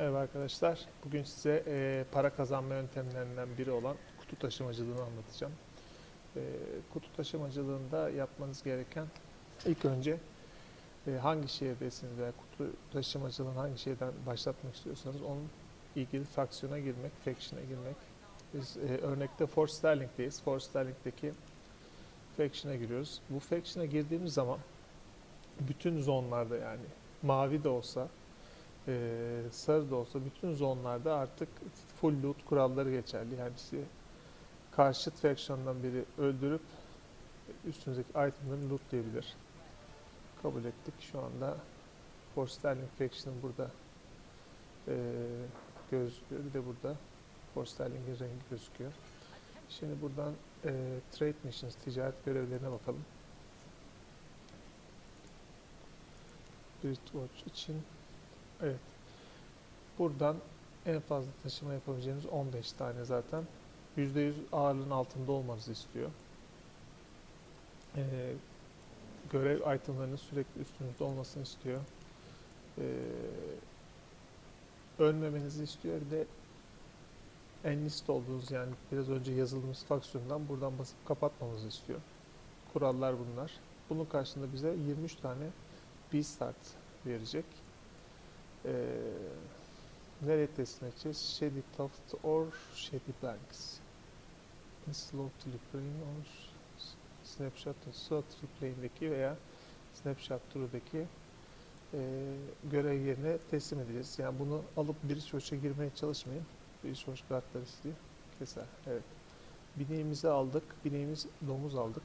Merhaba arkadaşlar. Bugün size e, para kazanma yöntemlerinden biri olan kutu taşımacılığını anlatacağım. E, kutu taşımacılığında yapmanız gereken ilk önce e, hangi şehirdesiniz veya kutu taşımacılığını hangi şehirden başlatmak istiyorsanız onun ilgili faksiyona girmek, faction'a girmek. Biz e, örnekte Fort Sterling'deyiz. Fort Sterling'deki faction'a giriyoruz. Bu faction'a girdiğimiz zaman bütün zonlarda yani mavi de olsa ee, sarı da olsa bütün zonlarda artık full loot kuralları geçerli. Yani sizi karşıt faction'dan biri öldürüp üstünüzdeki itemleri lootlayabilir. Kabul ettik. Şu anda For Sterling Faction burada ee, gözüküyor. Bir de burada For Sterling'in rengi gözüküyor. Şimdi buradan ee, Trade Missions, ticaret görevlerine bakalım. Bridgewatch için Evet. Buradan en fazla taşıma yapabileceğiniz 15 tane zaten. %100 ağırlığın altında olmanızı istiyor. Ee, görev itemlarının sürekli üstünüzde olmasını istiyor. Ee, ölmemenizi istiyor. Bir de enlist olduğunuz yani biraz önce yazıldığımız faksiyondan buradan basıp kapatmamızı istiyor. Kurallar bunlar. Bunun karşılığında bize 23 tane B-Start verecek. Ee, nereye teslim edeceğiz? Shady Tuft or Shady Blanks. Slow Replay'in or Snapshot Slow Replay'indeki veya Snapshot True'daki e, görev yerine teslim edeceğiz. Yani bunu alıp Bridgewater'a girmeye çalışmayın. Bridgewater kartları sizi keser. Evet. Bineğimizi aldık. Bineğimiz domuz aldık.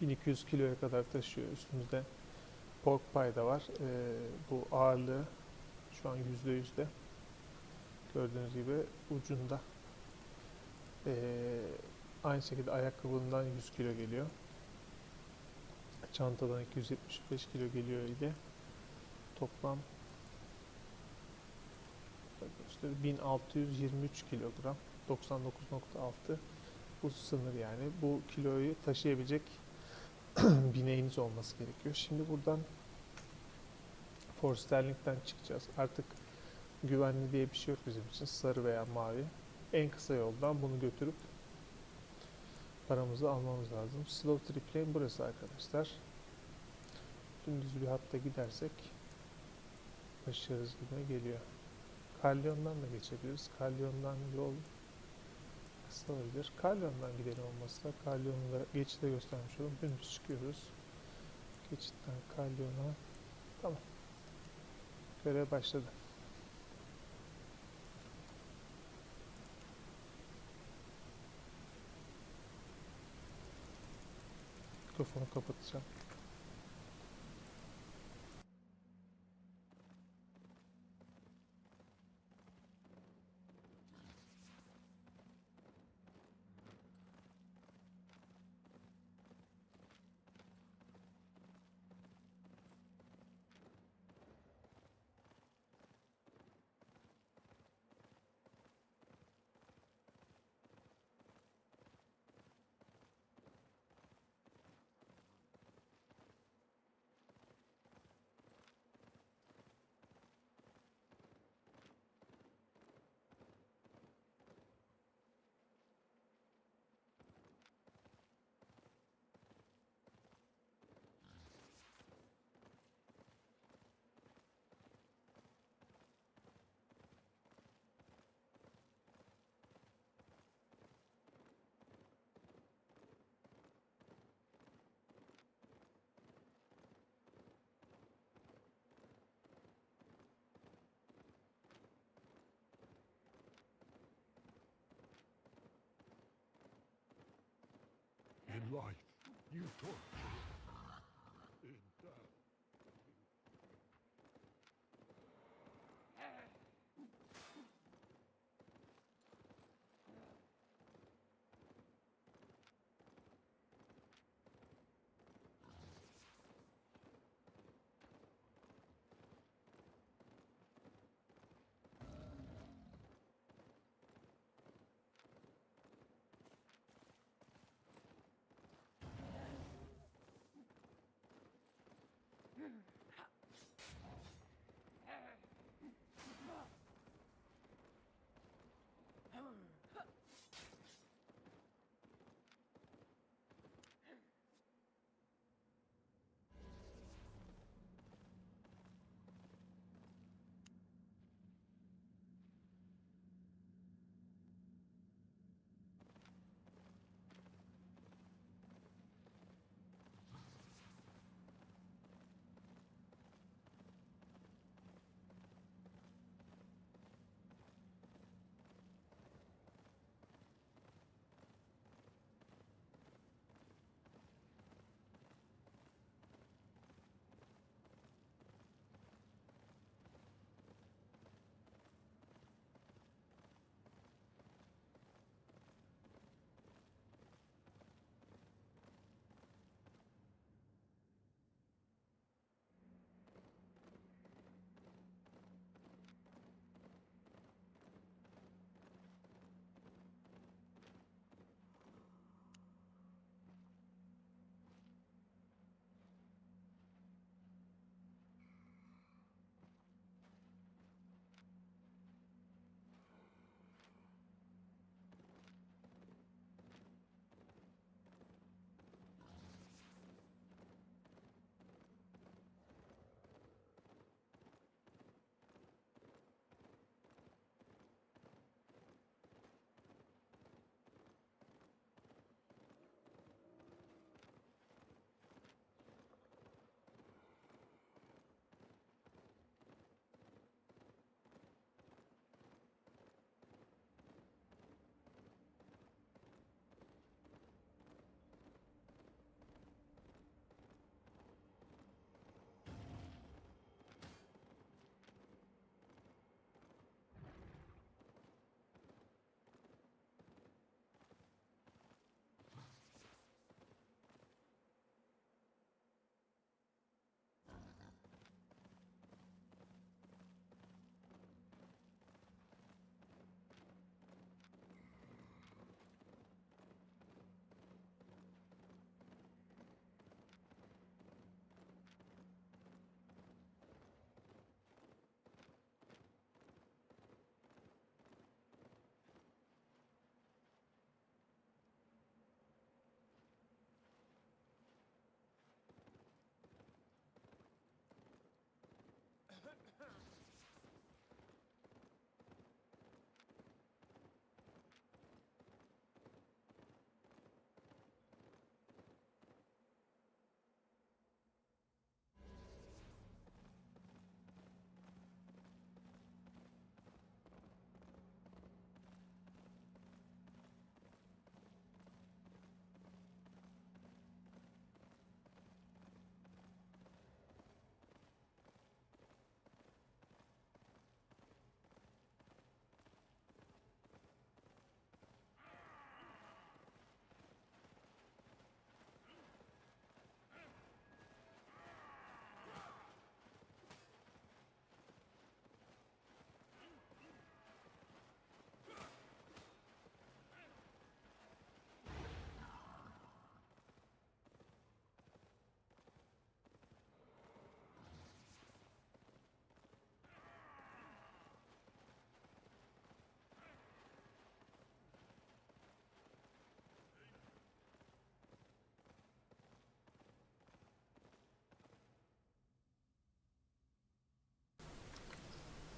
1200 kiloya kadar taşıyor üstümüzde pork pie da var. Ee, bu ağırlığı şu an yüzde yüzde gördüğünüz gibi ucunda. Ee, aynı şekilde ayakkabından 100 kilo geliyor. Çantadan 275 kilo geliyor ile toplam göster 1623 kilogram 99.6 bu sınır yani bu kiloyu taşıyabilecek bineğiniz olması gerekiyor. Şimdi buradan For çıkacağız. Artık güvenli diye bir şey yok bizim için. Sarı veya mavi. En kısa yoldan bunu götürüp paramızı almamız lazım. Slow Trip Lane burası arkadaşlar. Dümdüz bir hatta gidersek başarırız gibi geliyor. Kalyon'dan da geçebiliriz. Kalyon'dan yol kısa olabilir. Kalyon'dan gidelim olmazsa. Kalyon'u da geçide göstermiş olalım. Dümdüz çıkıyoruz. Geçitten Kalyon'a. Tamam. Görev başladı. Mikrofonu kapatacağım. Life, you torture.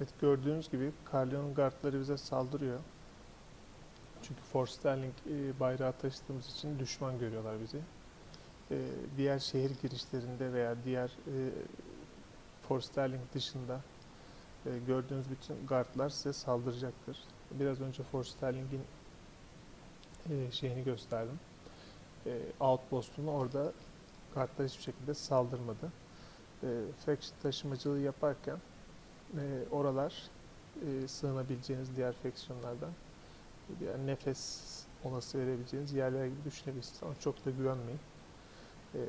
Evet gördüğünüz gibi Carleon'un guardları bize saldırıyor. Çünkü Force Sterling e, bayrağı taşıdığımız için düşman görüyorlar bizi. E, diğer şehir girişlerinde veya diğer e, Force Sterling dışında gördüğünüz bütün guardlar size saldıracaktır. Biraz önce Force Sterling'in şeyini gösterdim. Outpost'unu orada guardlar hiçbir şekilde saldırmadı. Faction taşımacılığı yaparken e, oralar e, sığınabileceğiniz diğer faksiyonlardan diğer nefes olası verebileceğiniz yerler gibi düşünebilirsiniz ama çok da güvenmeyin. E,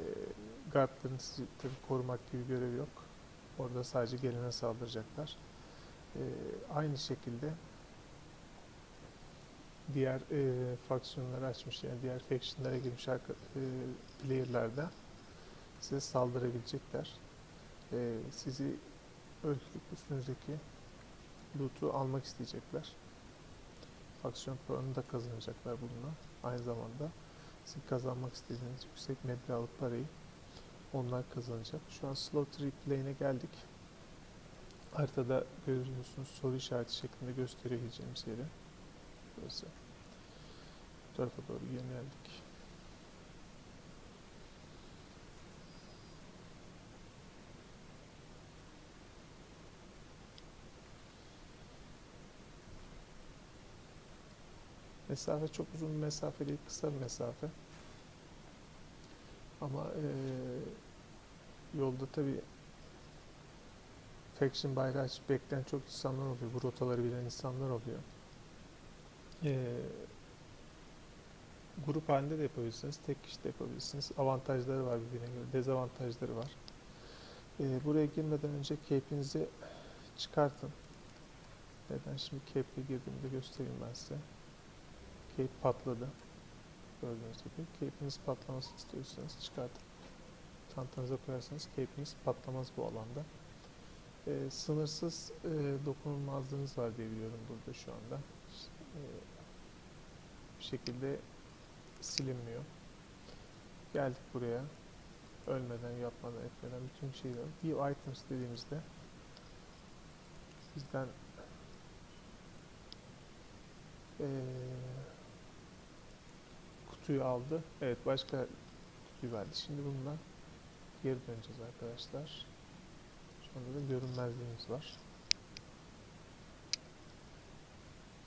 guardların sizi tabii korumak gibi görevi yok. Orada sadece gelene saldıracaklar. E, aynı şekilde diğer e, faksiyonları açmış yani diğer factionlara girmiş arka, e, player'larda size saldırabilecekler. E, sizi öldürüp üstünüzdeki loot'u almak isteyecekler. Faksiyon puanını da kazanacaklar bununla. Aynı zamanda sizin kazanmak istediğiniz yüksek meblağlı parayı onlar kazanacak. Şu an Slot Replay'ine geldik. Haritada görüyorsunuz soru işareti şeklinde gösterebileceğimiz yeri. Burası. Bu tarafa doğru yöneldik. Mesafe çok uzun bir mesafe değil, kısa bir mesafe. Ama eee, yolda tabi Faction bayrağı bekleyen çok insanlar oluyor. Bu rotaları bilen insanlar oluyor. Eee, grup halinde de yapabilirsiniz, tek kişi de yapabilirsiniz. Avantajları var birbirine göre, dezavantajları var. Eee, buraya girmeden önce cape'inizi çıkartın. Neden şimdi cape'e girdiğimde göstereyim ben size. Cape patladı. Gördüğünüz gibi. Cape'iniz patlamasını istiyorsanız çıkartıp çantanıza koyarsanız cape'iniz patlamaz bu alanda. Ee, sınırsız e, dokunulmazlığınız var diye biliyorum burada şu anda. Ee, bir şekilde silinmiyor. Geldik buraya. Ölmeden, yapmadan, etmeden bütün şeyler. View items dediğimizde bizden eee kutuyu aldı. Evet başka kutuyu verdi. Şimdi bundan geri döneceğiz arkadaşlar. Şu anda da görünmezliğimiz var.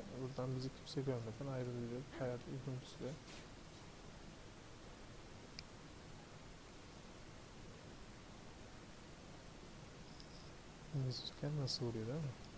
Yani buradan bizi kimse görmeden ayrılacak. Hayat uzun bir süre. Müzisyen nasıl vuruyor değil mi?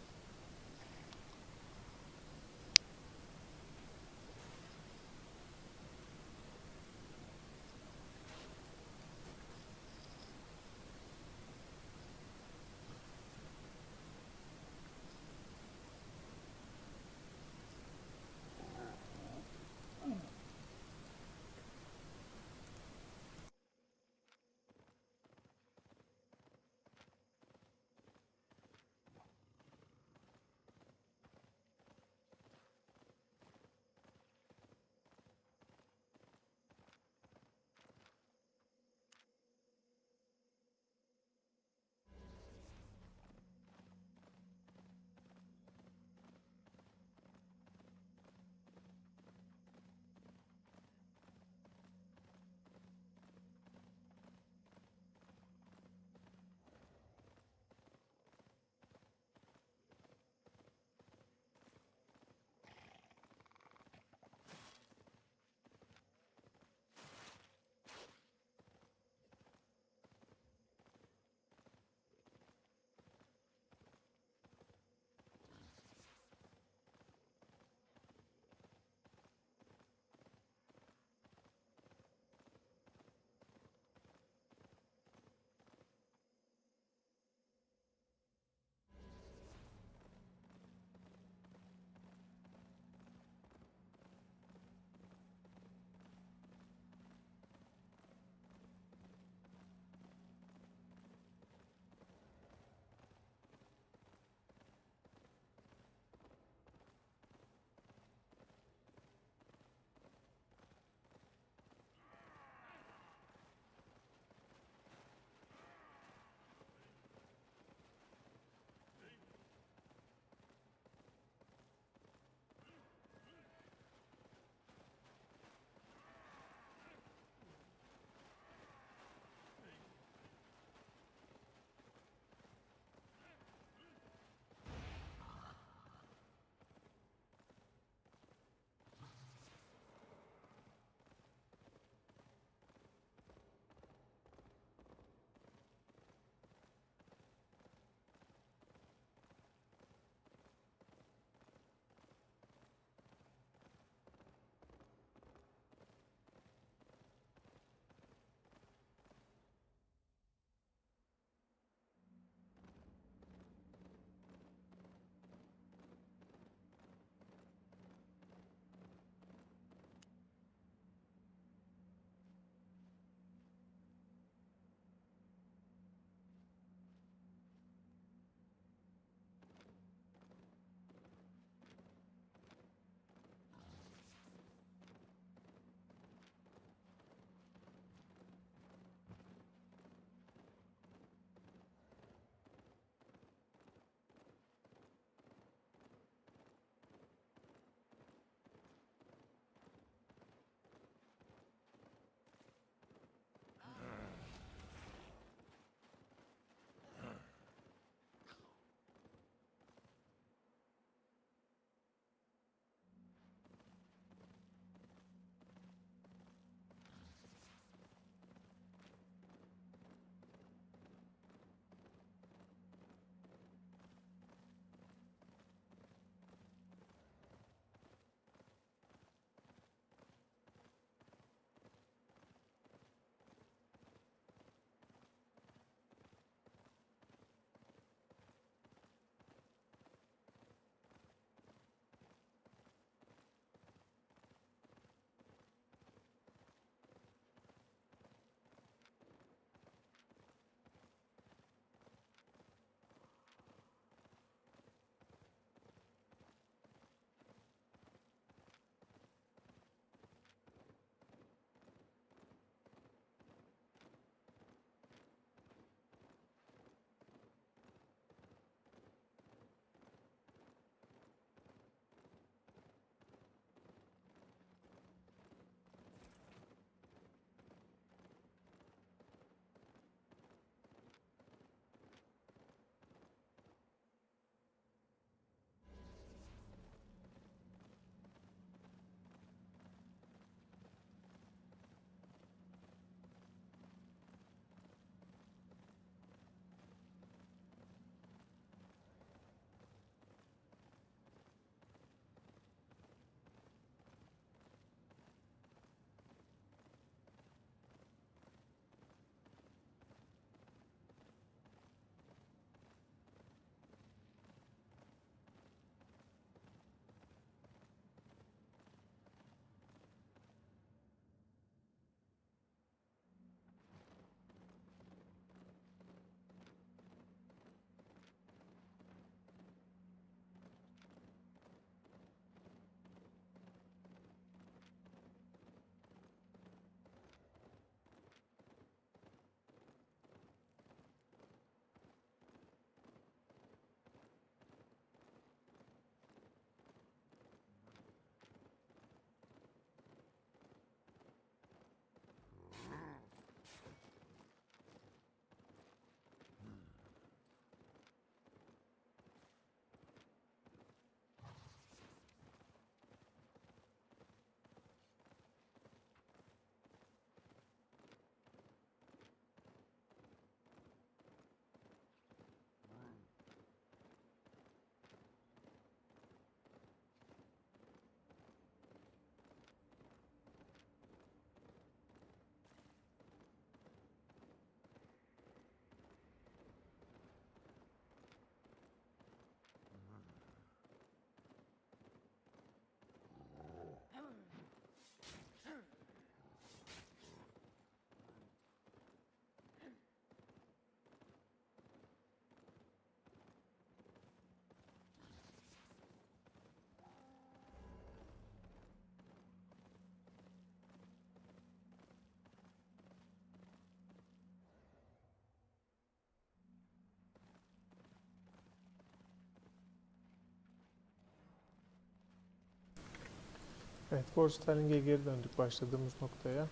Evet, for Sterling'e geri döndük başladığımız noktaya.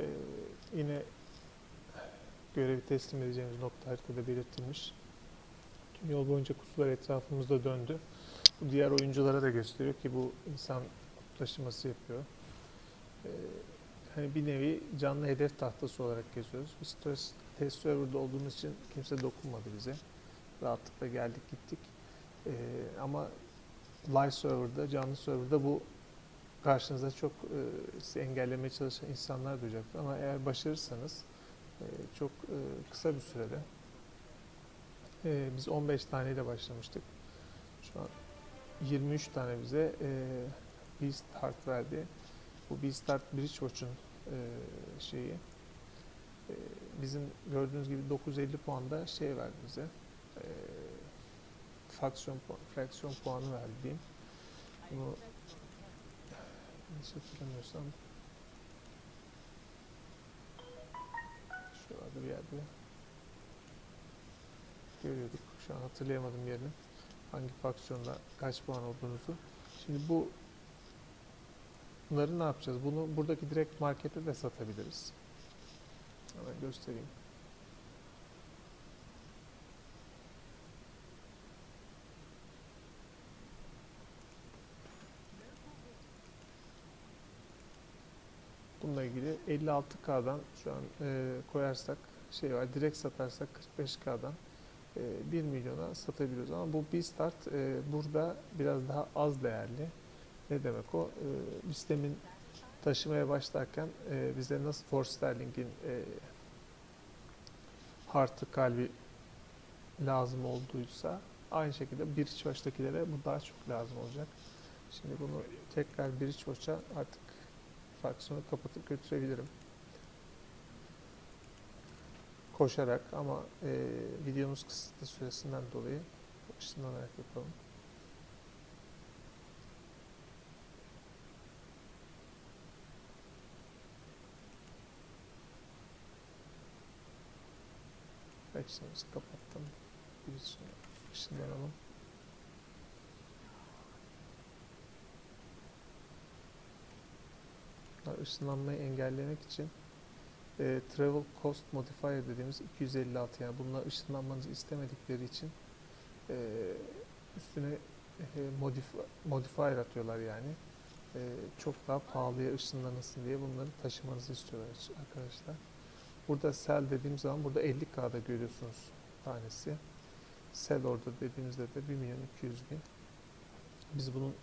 Ee, yine görevi teslim edeceğimiz nokta haritada belirtilmiş. Tüm yol boyunca kutular etrafımızda döndü. Bu diğer oyunculara da gösteriyor ki bu insan taşıması yapıyor. Ee, hani bir nevi canlı hedef tahtası olarak geziyoruz. Biz test, test server'da olduğumuz için kimse dokunmadı bize. Rahatlıkla geldik gittik. Ee, ama live server'da, canlı server'da bu karşınıza çok e, sizi engellemeye çalışan insanlar duyacaktır. Ama eğer başarırsanız e, çok e, kısa bir sürede e, biz 15 taneyle başlamıştık. Şu an 23 tane bize e, Beast Heart verdi. Bu Beast Heart Bridgewatch'un e, şeyi. E, bizim gördüğünüz gibi 950 puanda şey verdi bize. E, fraksiyon, fraksiyon puanı verdi diyeyim. Bunu yanlış hatırlamıyorsam şurada bir yerde görüyorduk. Şu an hatırlayamadım yerini. Hangi faksiyonda kaç puan olduğunuzu. Şimdi bu bunları ne yapacağız? Bunu buradaki direkt markete de satabiliriz. Hemen göstereyim. Bununla ilgili 56K'dan şu an e, koyarsak şey var direkt satarsak 45K'dan e, 1 milyona satabiliyoruz ama bu bir start e, burada biraz daha az değerli. Ne demek o? E, listemin taşımaya başlarken e, bize nasıl for sterling'in e, artı kalbi lazım olduysa aynı şekilde bir iç baştakilere bu daha çok lazım olacak. Şimdi bunu tekrar bir iç artık fraksiyonu kapatıp götürebilirim. Koşarak ama e, videomuz kısıtlı süresinden dolayı ışınlanarak yapalım. Fraksiyonumuzu kapattım. Bir ışınlanalım. Işınlanmayı engellemek için e, Travel Cost Modifier dediğimiz 256 yani bunlar ışınlanmanızı istemedikleri için e, üstüne e, modif- modifier atıyorlar yani. E, çok daha pahalıya ışınlanırsın diye bunları taşımanızı istiyorlar arkadaşlar. Burada sell dediğim zaman burada 50K'da görüyorsunuz tanesi. Sell orada dediğimizde de 1 milyon 200 bin. Biz bunun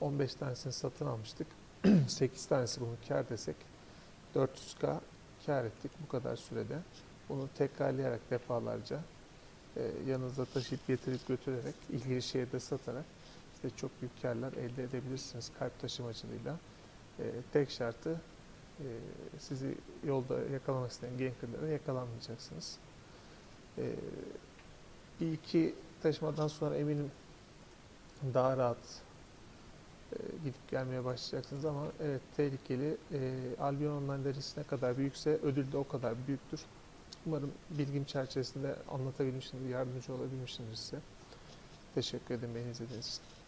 15 tanesini satın almıştık. 8 tanesi bunu kar desek 400K kar ettik bu kadar sürede. Bunu tekrarlayarak defalarca e, yanınızda taşıyıp getirip götürerek ilgili şehirde satarak işte çok büyük karlar elde edebilirsiniz kalp taşımacılığıyla. E, tek şartı e, sizi yolda yakalamak isteyen gankerlara yakalanmayacaksınız. E, bir iki taşımadan sonra eminim daha rahat gidip gelmeye başlayacaksınız ama evet tehlikeli. E, Albion Online'da risk ne kadar büyükse ödül de o kadar büyüktür. Umarım bilgim çerçevesinde anlatabilmişimdir, yardımcı olabilmişimdir size. Teşekkür ederim beni izlediğiniz için.